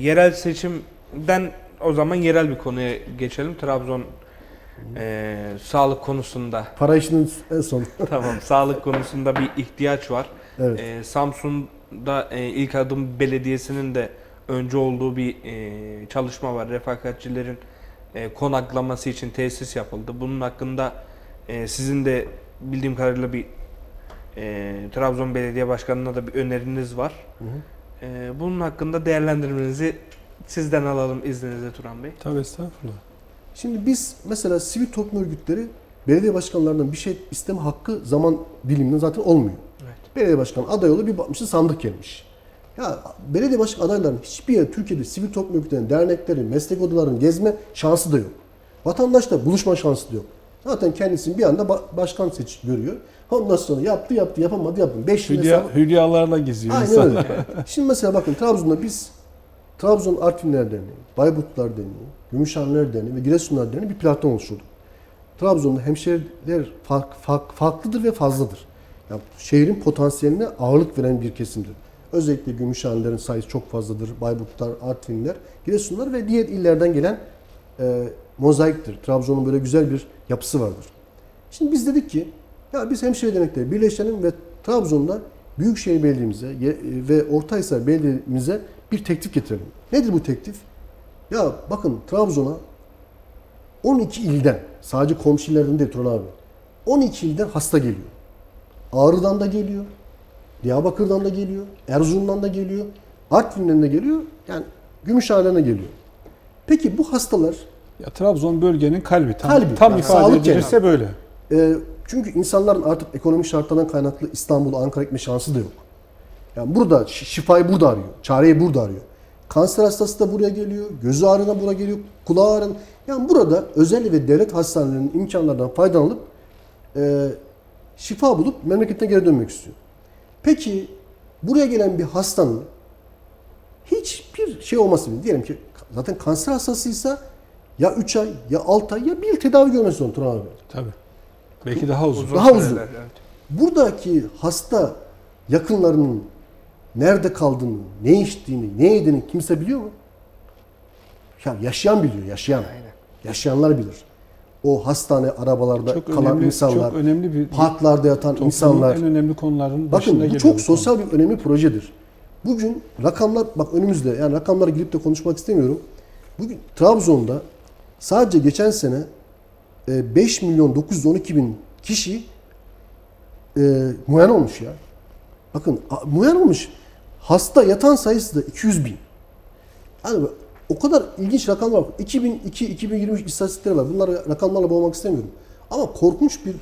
yerel seçimden o zaman yerel bir konuya geçelim. Trabzon e, sağlık konusunda Para işinin en son. tamam sağlık konusunda bir ihtiyaç var. Evet. E, Samsun'da e, ilk adım belediyesinin de önce olduğu bir e, çalışma var. Refakatçilerin e, konaklaması için tesis yapıldı. Bunun hakkında e, sizin de bildiğim kadarıyla bir e, Trabzon Belediye Başkanı'na da bir öneriniz var. Hı hı. E, bunun hakkında değerlendirmenizi sizden alalım izninizle Turan Bey. Tabii estağfurullah. Şimdi biz mesela sivil toplum örgütleri belediye başkanlarından bir şey isteme hakkı zaman diliminde zaten olmuyor. Evet. Belediye başkanı aday oluyor bir bakmışsın sandık gelmiş. Ya belediye başkan adaylarının hiçbir yer Türkiye'de sivil toplum örgütlerinin, derneklerin, meslek odalarının gezme şansı da yok. Vatandaşla buluşma şansı da yok. Zaten kendisini bir anda ba- başkan seç görüyor. Ondan sonra yaptı yaptı yapamadı yapmadı. 5 yıl Hülya, hesabı- hülyalarla geziyor Aynen insan. öyle. Şimdi mesela bakın Trabzon'da biz Trabzon Artvinler Derneği, Bayburtlar Derneği, Gümüşhaneler Derneği ve Giresunlar Derneği bir platform oluşturduk. Trabzon'da hemşehriler fark, fark, farklıdır ve fazladır. Yani şehrin potansiyeline ağırlık veren bir kesimdir. Özellikle Gümüşhanelerin sayısı çok fazladır. Bayburtlar, Artvinler, Giresunlar ve diğer illerden gelen e, mozaiktir. Trabzon'un böyle güzel bir yapısı vardır. Şimdi biz dedik ki ya biz hemşire dernekleri birleşelim ve Trabzon'da Büyükşehir Belediye'mize ye- ve Ortahisar Belediye'mize bir teklif getirelim. Nedir bu teklif? Ya bakın Trabzon'a 12 ilden, sadece komşu illerden değil Turan abi. 12 ilden hasta geliyor. Ağrı'dan da geliyor. Diyarbakır'dan da geliyor. Erzurum'dan da geliyor. Artvin'den de geliyor. Yani Gümüşhane'den de geliyor. Peki bu hastalar Ya, Trabzon bölgenin kalbi. Tam, Kalbi. tam Yani ifade edilirse böyle. E, çünkü insanların artık ekonomik şartlardan kaynaklı İstanbul'a, Ankara gitme şansı da yok. Yani burada şi- şifayı burada arıyor. Çareyi burada arıyor. Kanser hastası da buraya geliyor. Gözü ağrına buraya geliyor. Kulağı ağrına. Yani burada özel ve devlet hastanelerinin imkanlardan faydalanıp e, şifa bulup memleketine geri dönmek istiyor. Peki buraya gelen bir hastanın hiçbir şey olmasın. Diyelim ki zaten kanser hastasıysa ya 3 ay ya 6 ay ya bir tedavi görmesi zorunda Turan abi. Tabii. Belki daha uzun. Daha uzun. süreler, evet. Buradaki hasta yakınlarının nerede kaldığını, ne içtiğini, ne yediğini kimse biliyor mu? Ya yaşayan biliyor, yaşayan. Aynen. Yaşayanlar bilir. O hastane arabalarda Çok kalan önemli, insanlar, çok önemli bir parklarda yatan insanlar. en önemli konuların başında Bakın bu çok sosyal bir önemli projedir. Bugün rakamlar bak önümüzde yani rakamlara girip de konuşmak istemiyorum. Bugün Trabzon'da sadece geçen sene 5 milyon 912 bin kişi e, muayene olmuş ya. Bakın muayene olmuş. Hasta yatan sayısı da 200 bin. Yani o kadar ilginç rakamlar var. 2002-2023 istatistikleri var. Bunları rakamlarla boğmak istemiyorum. Ama korkunç bir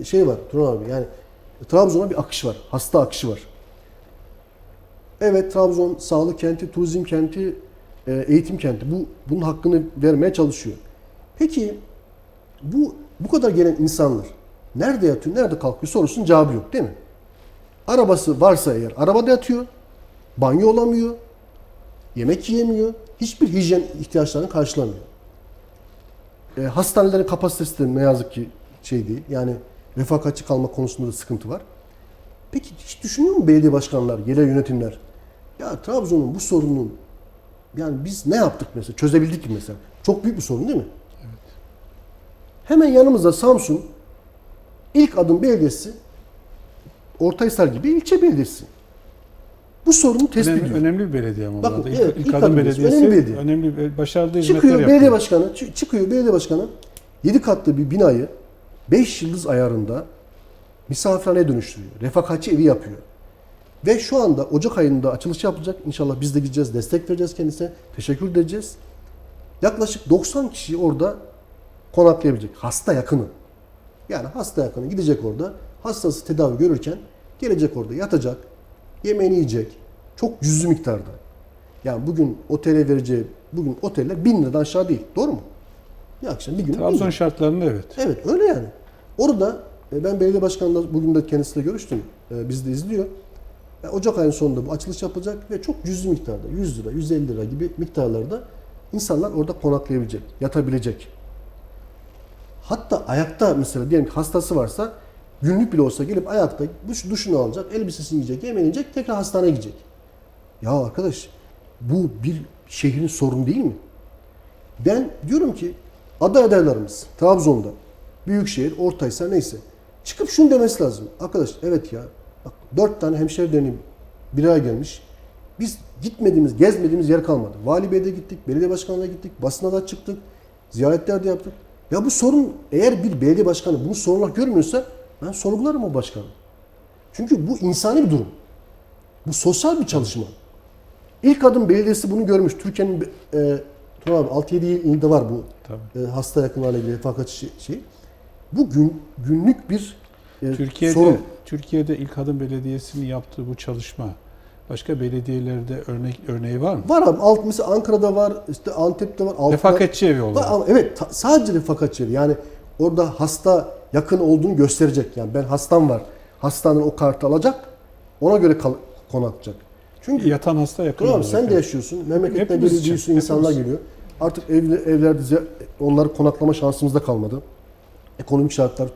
e, şey var Turan abi. Yani Trabzon'a bir akış var. Hasta akışı var. Evet Trabzon sağlık kenti, turizm kenti, e, eğitim kenti. Bu bunun hakkını vermeye çalışıyor. Peki bu bu kadar gelen insanlar nerede yatıyor, nerede kalkıyor sorusunun cevabı yok değil mi? Arabası varsa eğer arabada yatıyor, banyo olamıyor, yemek yiyemiyor, hiçbir hijyen ihtiyaçlarını karşılamıyor. E, hastanelerin kapasitesi de ne yazık ki şey değil. Yani refakatçi kalma konusunda da sıkıntı var. Peki hiç düşünüyor mu belediye başkanlar, yerel yönetimler? Ya Trabzon'un bu sorunun yani biz ne yaptık mesela? Çözebildik mi mesela? Çok büyük bir sorun değil mi? Hemen yanımızda Samsun ilk adım belediyesi Ortahisar gibi ilçe belediyesi. Bu sorunu tespit Önemli, ediyor. önemli bir belediye ama Bakın, burada. İlk, evet, ilk ilk adım belediyesi önemli belediye. önemli bir başarılı hizmetler Çıkıyor yapıyor. belediye başkanı, çı- çıkıyor belediye başkanı 7 katlı bir binayı 5 yıldız ayarında misafirhaneye dönüştürüyor. Refakatçi evi yapıyor. Ve şu anda Ocak ayında açılış yapacak. İnşallah biz de gideceğiz, destek vereceğiz kendisine. Teşekkür edeceğiz. Yaklaşık 90 kişi orada konaklayabilecek. Hasta yakını. Yani hasta yakını gidecek orada. Hastası tedavi görürken gelecek orada yatacak. Yemeğini yiyecek. Çok cüzi miktarda. Yani bugün otele vereceği, bugün oteller 1000 liradan aşağı değil. Doğru mu? Bir akşam bir gün bin Trabzon şartlarında evet. Evet öyle yani. Orada e, ben belediye başkanıyla bugün de kendisiyle görüştüm. E, Bizi de izliyor. E, Ocak ayının sonunda bu açılış yapılacak ve çok cüzi miktarda 100 lira, 150 lira gibi miktarlarda insanlar orada konaklayabilecek, yatabilecek. Hatta ayakta mesela diyelim ki hastası varsa günlük bile olsa gelip ayakta duş, duşunu alacak, elbisesini giyecek, yemeğini yiyecek, tekrar hastaneye gidecek. Ya arkadaş Bu bir şehrin sorunu değil mi? Ben diyorum ki aday adaylarımız Trabzon'da, Büyükşehir, Ortaysa neyse çıkıp şunu demesi lazım. Arkadaş evet ya bak dört tane hemşehri derneği bir araya gelmiş. Biz gitmediğimiz, gezmediğimiz yer kalmadı. Vali Bey'de gittik, belediye başkanına gittik, basına da çıktık, ziyaretler de yaptık. Ya bu sorun eğer bir belediye başkanı bunu sorun olarak görmüyorsa ben sorgularım o başkanı. Çünkü bu insani bir durum. Bu sosyal bir çalışma. İlk adım belediyesi bunu görmüş. Türkiye'nin e, Turan abi 6-7 ilinde var bu Tabii. e, hasta yakınlarla ilgili fakat şey, şey. Bu gün günlük bir e, Türkiye'de sorun. Türkiye'de ilk adım belediyesinin yaptığı bu çalışma başka belediyelerde örnek örneği var mı? Var abi alt mesela Ankara'da var, işte Antep'te var. Altında- Refakatçi evi ama evet sadece refakatçi evi. Yani orada hasta yakın olduğunu gösterecek. Yani ben hastam var. Hastanın o kartı alacak. Ona göre kal- konaklayacak. Çünkü Yatan hasta yakın Tamam olacak. sen de yaşıyorsun. Memlekette Hepimiz bir için, bir sürü insanlar geliyor. Artık evli, evlerde onları konaklama şansımız da kalmadı. Ekonomik şartlar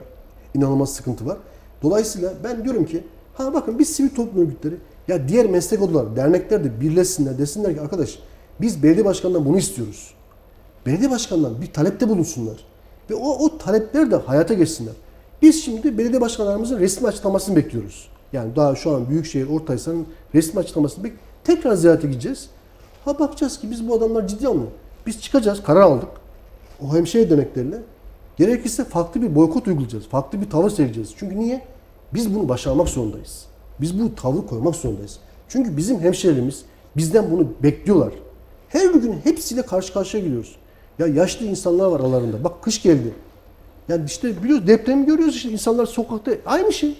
inanılmaz sıkıntı var. Dolayısıyla ben diyorum ki ha bakın biz sivil toplum örgütleri ya diğer meslek odaları, dernekler de birleşsinler desinler ki arkadaş biz belediye başkanından bunu istiyoruz. Belediye başkanından bir talepte bulunsunlar. Ve o, o talepleri de hayata geçsinler. Biz şimdi belediye başkanlarımızın resmi açıklamasını bekliyoruz. Yani daha şu an Büyükşehir, Ortaysa'nın resmi açıklamasını bek Tekrar ziyarete gideceğiz. Ha bakacağız ki biz bu adamlar ciddi almıyor. Biz çıkacağız, karar aldık. O hemşire döneklerine. Gerekirse farklı bir boykot uygulayacağız. Farklı bir tavır sergileyeceğiz. Çünkü niye? Biz bunu başarmak zorundayız. Biz bu tavrı koymak zorundayız. Çünkü bizim hemşehrilerimiz bizden bunu bekliyorlar. Her gün hepsiyle karşı karşıya geliyoruz. Ya yaşlı insanlar var aralarında. Bak kış geldi. Yani işte biliyoruz depremi görüyoruz işte insanlar sokakta aynı şey.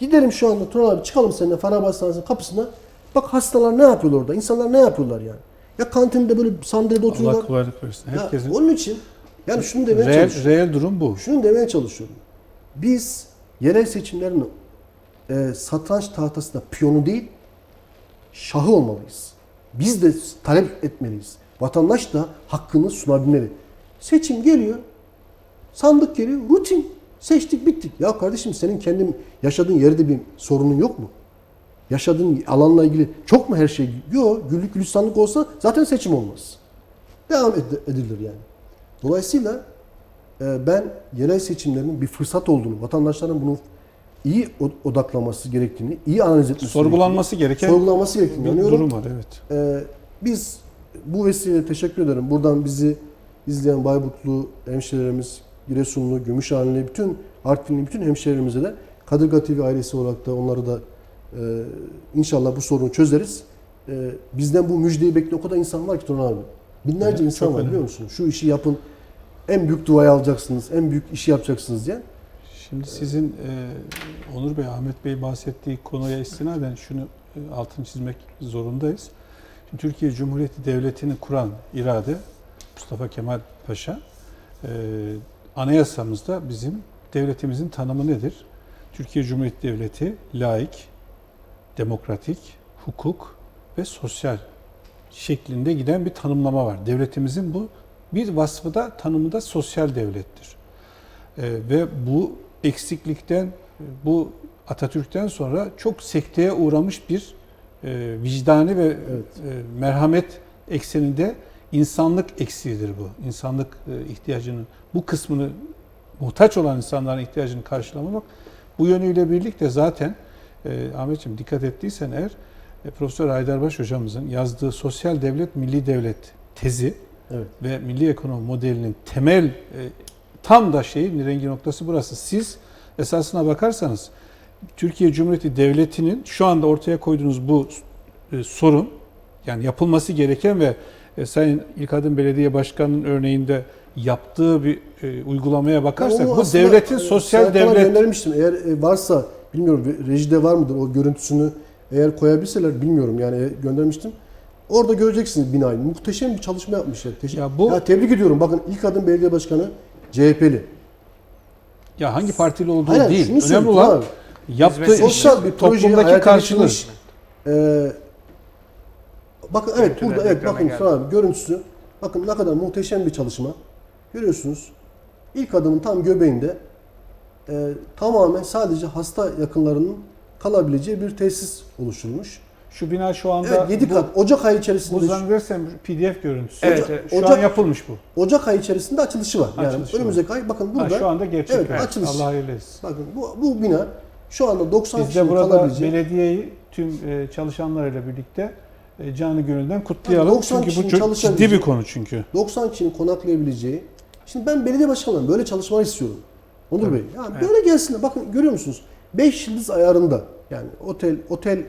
Gidelim şu anda Turan abi çıkalım seninle Farah Hastanesi'nin kapısına. Bak hastalar ne yapıyorlar orada? İnsanlar ne yapıyorlar yani? Ya kantinde böyle sandalyede Allah oturuyorlar. kolaylık versin. Ya Herkesin onun için yani şunu demeye reel, çalışıyorum. reel durum bu. Şunu demeye çalışıyorum. Biz yerel seçimlerin e, satranç tahtasında piyonu değil, şahı olmalıyız. Biz de talep etmeliyiz. Vatandaş da hakkını sunabilmeli. Seçim geliyor, sandık geliyor, rutin. Seçtik bittik. Ya kardeşim senin kendin yaşadığın yerde bir sorunun yok mu? Yaşadığın alanla ilgili çok mu her şey? Yok. Güllük gülistanlık olsa zaten seçim olmaz. Devam ed- edilir yani. Dolayısıyla e, ben yerel seçimlerin bir fırsat olduğunu, vatandaşların bunu iyi odaklaması gerektiğini, iyi analiz etmesi Sorgulanması gereken sorgulanması gerektiğini bir inanıyorum. durum var evet. Ee, biz bu vesileyle teşekkür ederim. Buradan bizi izleyen Bayburtlu hemşehrilerimiz, Giresunlu, Gümüşhaneli, bütün Artvinli bütün hemşehrilerimize de Kadırga TV ailesi olarak da onları da e, inşallah bu sorunu çözeriz. E, bizden bu müjdeyi bekleyen o kadar insan var ki Turan abi. Binlerce Evet, insan var önemli. biliyor musun? Şu işi yapın. En büyük duayı alacaksınız. En büyük işi yapacaksınız diye. Şimdi sizin e, Onur Bey, Ahmet Bey bahsettiği konuya istinaden şunu e, altını çizmek zorundayız. Şimdi Türkiye Cumhuriyeti Devleti'ni kuran irade Mustafa Kemal Paşa e, anayasamızda bizim devletimizin tanımı nedir? Türkiye Cumhuriyeti Devleti laik, demokratik, hukuk ve sosyal şeklinde giden bir tanımlama var. Devletimizin bu bir vasfı da tanımı da sosyal devlettir. Ee, ve bu eksiklikten, bu Atatürk'ten sonra çok sekteye uğramış bir e, vicdani ve Evet. e, merhamet ekseninde insanlık eksiğidir bu. İnsanlık e, ihtiyacının bu kısmını muhtaç olan insanların ihtiyacını karşılamamak bu yönüyle birlikte zaten e, Ahmetciğim dikkat ettiysen eğer e, Profesör Haydarbaş hocamızın yazdığı Sosyal Devlet Milli Devlet tezi Evet. ve milli ekonomi modelinin temel e, tam da şeyin rengi noktası burası. Siz esasına bakarsanız Türkiye Cumhuriyeti Devleti'nin şu anda ortaya koyduğunuz bu e, sorun yani yapılması gereken ve e, Sayın İlkadın Belediye Başkanı'nın örneğinde yaptığı bir e, uygulamaya bakarsak bu aslında, devletin e, sosyal devlet göndermiştim. Eğer e, varsa bilmiyorum rejide var mıdır o görüntüsünü eğer koyabilseler bilmiyorum yani e, göndermiştim. Orada göreceksiniz binayı. Muhteşem bir çalışma yapmışlar. Teşekkür. Ya bu- ya tebrik ediyorum. Bakın ilk adım belediye başkanı CHP'li. ya hangi partili olduğu Hayır, değil. şunu Önemli söyleyeyim, olan tamam. yaptığı Hizmet- iş Sosyal bir projeyi toplumdaki hayata karşılığı. geçirmiş. Ee, bakın evet Görüntüler burada evet ekrana bakın geldi. an görüntüsü. Bakın ne kadar muhteşem bir çalışma. Görüyorsunuz. İlk adımın tam göbeğinde e, tamamen sadece hasta yakınlarının kalabileceği bir tesis oluşturulmuş. Şu bina şu anda Evet 7 bu- kat. Ocak ayı Bu içerisinde zannedersem PDF görüntüsü. Evet, Ocak- evet. Şu Ocak- an yapılmış bu. Ocak ayı içerisinde açılışı var. Yani Açılışı var. önümüzdeki ay bakın Ha, burada. şu anda gerçek. Evet, Evet, açılış. Allah hayırlı etsin. Bakın bu, bu bina şu anda 90 Biz de kişinin burada kalabileceği. belediyeyi tüm e, çalışanlarıyla birlikte e, canı gönülden kutlayalım. 90 Çünkü bu kişinin çok ciddi çalışabileceği- bir konu çünkü. 90 kişinin konaklayabileceği. Şimdi ben belediye başkanıyım. Böyle çalışmalar istiyorum. Onur. Bey. Yani böyle gelsin. Bakın görüyor musunuz? 5 yıldız ayarında. Yani otel otel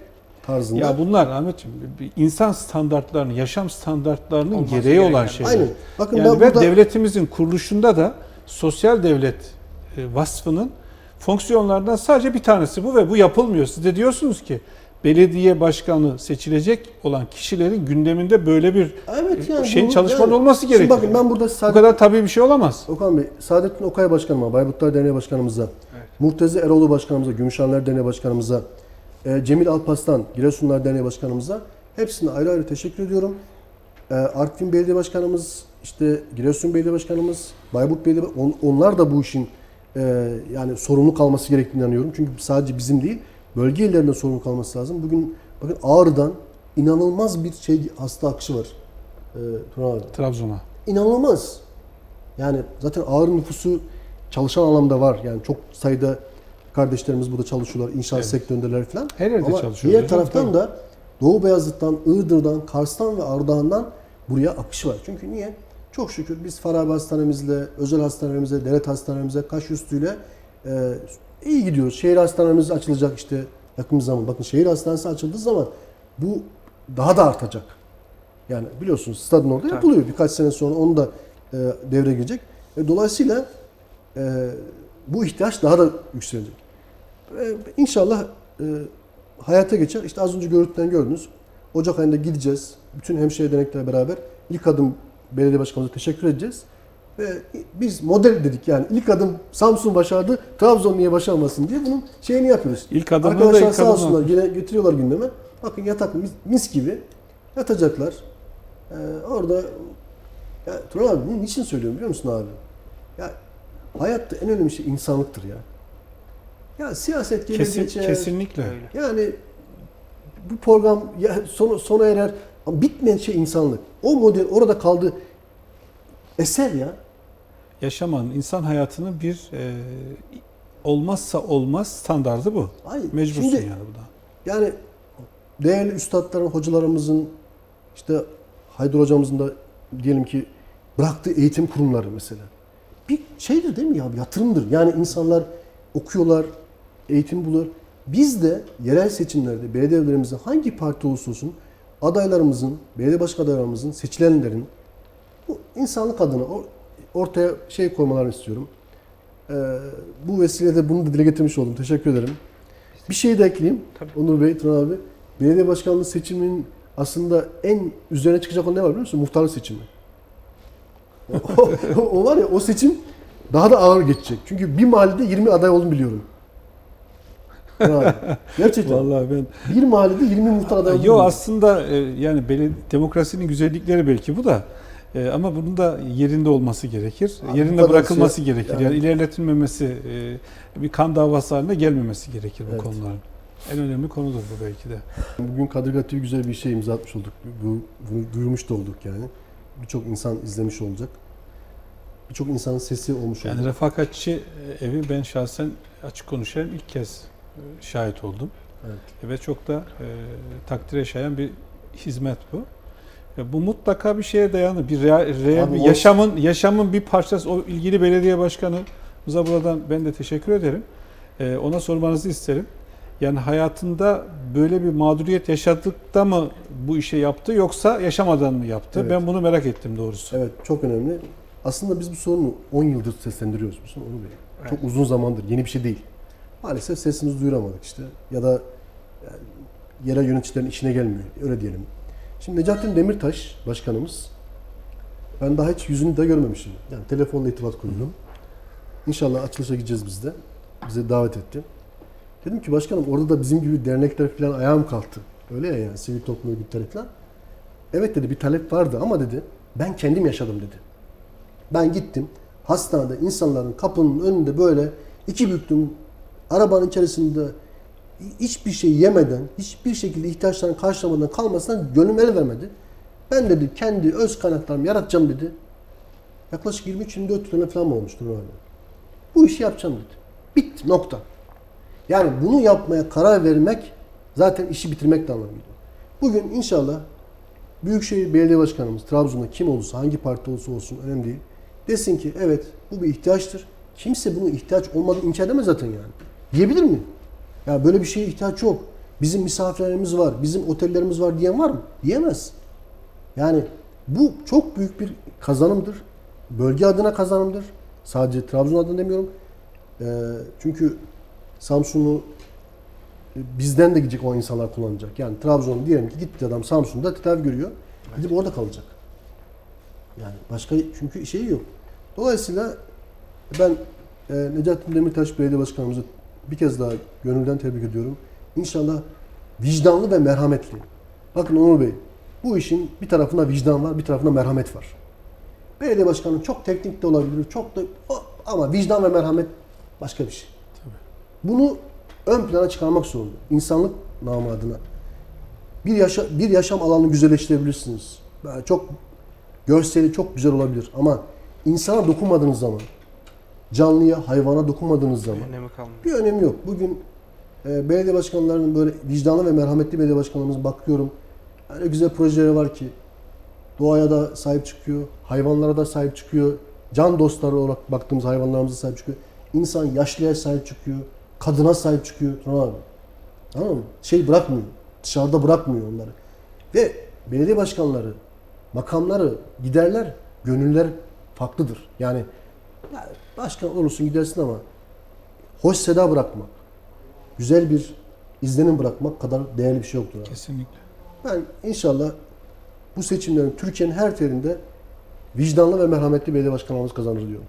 tarzında. Ya bunlar Ahmetciğim bir insan standartlarının, yaşam standartlarının Olması gereği gereken. olan şeyler. Aynen. Bakın Yani ben ve burada devletimizin kuruluşunda da sosyal devlet e, vasfının fonksiyonlarından sadece bir tanesi bu ve bu yapılmıyor. Siz de diyorsunuz ki belediye başkanı seçilecek olan kişilerin gündeminde böyle bir evet yani şeyin bu- çalışmanın yani- olması gerekiyor. bakın ben burada bu Saadettin, kadar tabii bir şey olamaz. Okan Bey, Saadettin Okay Başkanıma, Bayburtlar Derneği Başkanımıza, Murtezi Eroğlu Başkanımıza, Gümüşhaneler Derneği Başkanımıza, e, Cemil Alpaslan, Giresunlar Derneği Başkanımıza hepsine ayrı ayrı teşekkür ediyorum. E, Artvin Belediye Başkanımız, işte Giresun Belediye Başkanımız, Bayburt Belediye on- onlar da bu işin e, yani sorumlu kalması gerektiğini inanıyorum. Çünkü sadece bizim değil, bölge illerinde sorumlu kalması lazım. Bugün bakın Ağrı'dan inanılmaz bir şey hasta akışı var. E, abi. Trabzon'a. İnanılmaz. Yani zaten ağır nüfusu çalışan anlamda var. Yani çok sayıda kardeşlerimiz burada çalışıyorlar. İnşaat Evet. sektöründeler falan. Her yerde Ama çalışıyor diğer taraftan tabii. da Doğu Beyazıt'tan, Iğdır'dan, Kars'tan ve Ardahan'dan buraya akış var. Çünkü niye? Çok şükür biz Farabi Hastanemizle, özel hastanelerimize, devlet hastanelerimize, kaş üstüyle e, iyi gidiyoruz. Şehir hastanelerimiz açılacak işte yakın zaman. Bakın şehir hastanesi açıldığı zaman bu daha da artacak. Yani biliyorsunuz stadın orada yapılıyor. Birkaç sene sonra onu da e, devreye girecek. E, dolayısıyla e, bu ihtiyaç daha da yükselecek. E, inşallah e, hayata geçer. İşte az önce görüntüden gördünüz. Ocak ayında gideceğiz. Bütün hemşire derneklerle beraber ilk adım belediye başkanımıza teşekkür edeceğiz. Ve biz model dedik yani ilk adım Samsun başardı, Trabzon niye başarmasın diye bunun şeyini yapıyoruz. İlk adımı da Arkadaşlar ilk sağ olsunlar yine getiriyorlar gündeme. Bakın yatak mis, mis gibi yatacaklar. Ee, orada ya Turan abi bunu niçin söylüyorum biliyor musun abi? Ya hayatta en önemli şey insanlıktır ya. Ya siyaset gelir Kesin, geçer. kesinlikle. Öyle. Yani bu program ya sona, sona erer. Ama bitmeyen şey insanlık. O model orada kaldı. Eser ya. Yaşamanın, insan hayatının bir e, olmazsa olmaz standardı bu. Ay, Mecbursun şimdi- yani bu da. Yani değerli üstadların, hocalarımızın, işte Haydar hocamızın da diyelim ki bıraktığı eğitim kurumları mesela. Bir şeydir değil mi ya? Yatırımdır. Yani insanlar okuyorlar, eğitim bulur. Biz de yerel seçimlerde belediyelerimizin hangi parti olursa olsun adaylarımızın, belediye başkan adaylarımızın, seçilenlerin bu insanlık adına o- ortaya şey koymalarını istiyorum. Ee, bu vesileyle bunu da dile getirmiş oldum. Teşekkür ederim. Bir şey de ekleyeyim. Tabii. Onur Bey, Turan abi. Belediye başkanlığı seçiminin aslında en üzerine çıkacak olan ne var biliyor musun? Muhtarlık seçimi. o, o- o var ya o seçim daha da ağır geçecek. Çünkü bir mahallede 20 aday olduğunu biliyorum. Abi. Gerçekten. Vallahi ben Bir mahallede 20 muhtar aday olduğunu Yo biliyorum. aslında e, yani demokrasinin güzellikleri belki bu da. E, ama bunun da yerinde olması gerekir. Abi yerinde bırakılması şey- gerekir. yani- Yani, ilerletilmemesi, e, bir kan davası haline gelmemesi gerekir bu Evet. konuların. En önemli konudur bu belki de. Bugün Kadırga TV güzel bir şey imza atmış olduk. Bu, bunu duyurmuş da olduk yani. Birçok insan izlemiş olacak. Birçok insanın sesi olmuş Yani olacak. refakatçi e, evi ben şahsen açık konuşayım ilk kez şahit oldum. Evet. Ve çok da e, takdire şayan bir hizmet bu. E, bu mutlaka bir şeye dayanır. Bir real Abi bir yaşamın yaşamın bir parçası. O ilgili belediye başkanımıza buradan ben de teşekkür ederim. E, ona sormanızı isterim. Yani hayatında böyle bir mağduriyet yaşadık da mı bu işe yaptı yoksa yaşamadan mı yaptı? Evet. Ben bunu merak ettim doğrusu. Evet çok önemli. Aslında biz bu sorunu 10 yıldır seslendiriyoruz. Musun? Onu Bey. Evet. Çok uzun zamandır. Yeni bir şey değil. Maalesef sesimizi duyuramadık işte. Ya da yani, yerel yöneticilerin işine gelmiyor. Öyle diyelim. Şimdi Necatin Demirtaş başkanımız ben daha hiç yüzünü de görmemişim. Yani telefonla irtibat kurdum. İnşallah açılışa gideceğiz biz de. Bize davet etti. Dedim ki başkanım orada da bizim gibi dernekler falan ayağım kalktı. Öyle ya yani sivil toplum örgütleri falan. Evet dedi bir talep vardı ama dedi ben kendim yaşadım dedi. Ben gittim hastanede insanların kapının önünde böyle iki büklüm arabanın içerisinde hiçbir şey yemeden, hiçbir şekilde ihtiyaçlarını karşılamadan kalmasına gönlüm el vermedi. Ben dedi kendi öz kaynaklarımı yaratacağım dedi. Yaklaşık 23-24 tane falan olmuştur öyle. Bu işi yapacağım dedi. Bitti nokta. Yani bunu yapmaya karar vermek zaten işi bitirmek anlamıydı. Bugün inşallah Büyükşehir Belediye Başkanımız Trabzon'da kim olursa, hangi parti olursa olsun önemli değil. Desin ki evet bu bir ihtiyaçtır. Kimse bunun ihtiyaç olmadığını inkar edemez zaten yani. Diyebilir mi? Ya böyle bir şeye ihtiyaç yok. Bizim misafirlerimiz var, bizim otellerimiz var diyen var mı? Diyemez. Yani bu çok büyük bir kazanımdır. Bölge adına kazanımdır. Sadece Trabzon adına demiyorum. Ee, çünkü Samsun'u e, bizden de gidecek o insanlar kullanacak. Yani Trabzon diyelim ki gitti adam Samsun'da tedavi görüyor. Gidip orada kalacak. Yani başka çünkü şeyi yok. Dolayısıyla ben e, Necattin Demirtaş Belediye Başkanımızı bir kez daha gönülden tebrik ediyorum. İnşallah vicdanlı ve merhametli. Bakın Onur Bey, bu işin bir tarafında vicdan var, bir tarafında merhamet var. Belediye başkanı çok teknik de olabilir, çok da ama vicdan ve merhamet başka bir şey. Bunu ön plana çıkarmak zorunda. İnsanlık namı adına. Bir, yaşa, bir yaşam alanını güzelleştirebilirsiniz. Yani çok görseli çok güzel olabilir ama insana dokunmadığınız zaman, canlıya, hayvana dokunmadığınız zaman Önemi kalmıyor. bir önemi yok. Bugün e, belediye başkanlarının böyle vicdanlı ve merhametli belediye başkanlarımıza bakıyorum. Öyle güzel projeleri var ki doğaya da sahip çıkıyor, hayvanlara da sahip çıkıyor. Can dostları olarak baktığımız hayvanlarımıza sahip çıkıyor. İnsan yaşlıya sahip çıkıyor, kadına sahip çıkıyor. Tamam mı? Tamam mı? Şey bırakmıyor. Dışarıda bırakmıyor onları. Ve belediye başkanları, makamları, giderler, gönüller farklıdır. Yani ya başkan olursun gidersin ama hoş seda bırakmak, güzel bir izlenim bırakmak kadar değerli bir şey yoktur. Abi. Kesinlikle. Ben inşallah bu seçimlerin Türkiye'nin her yerinde vicdanlı ve merhametli belediye başkanlarımız kazanır diyorum.